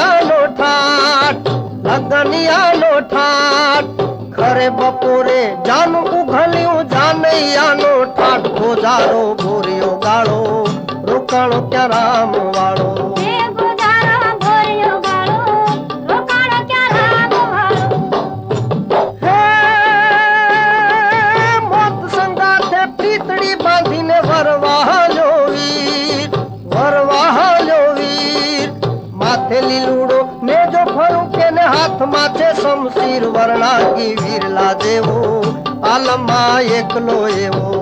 અગનિયાનો ઠાટ અગનિયાનો ઠાટ ખરે બપોરે જાનું ઉઘલ્યું જાનૈયાનો ઠાટ ગોજારો ભોર્યો ગાળો, રોકાણો ક્યાં રામ વાળો શમશીર વર્ણાગી વીરલા જેવો આલમમાં એકલો એવો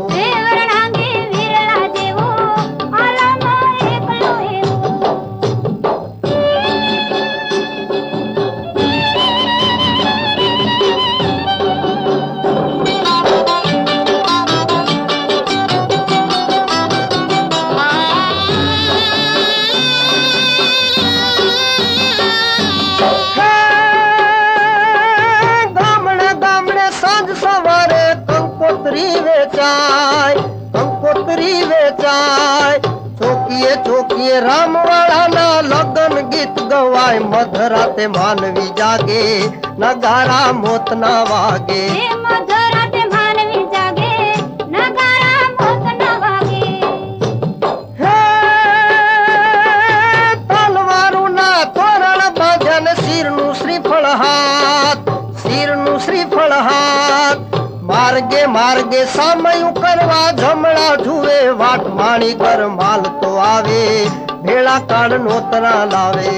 વેચાય કંકોત્રી વેચાય. ચોકીએ ચોકીએ રામવાળાના લગન ગીત ગવાય, મધરાતે માનવી જાગે, નગારા મોત ના વાગે એ માર્ગે માર્ગે સામયું કરવા જમણા જુએ વાટ માણી કર માલ તો આવે. ભેળા કાળ નોતરા લાવે.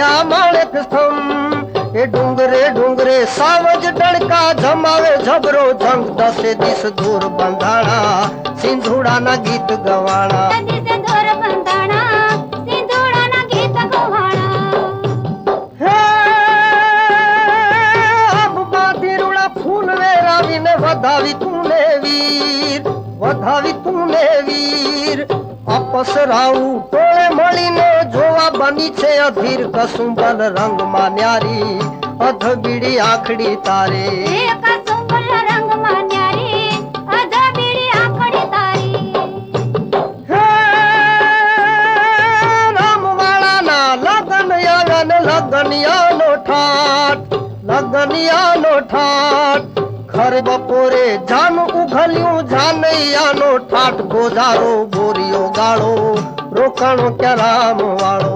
या माले पिस्तम ए डुंगरे डुंगरे सावज डणका जमावे झबरो झंग दसे दिस दूर बंधाणा सिंधुड़ा ना गीत गवाना दावित આપસ રાવું ટોળે મળીને જોવા બની છે અધીર કસુંબલ રંગમાં ન્યારી અધબીડી આખડી તારે. લગનિયાનો ઠાઠ લગનિયાનો ઠાઠ. ખરે બપોરે જાનું ઉઘલ્યું જાનૈયાનો ઠાઠ ગોજારો બોરિયો ગાળો રોકાણો ક્યાં રામ વાળો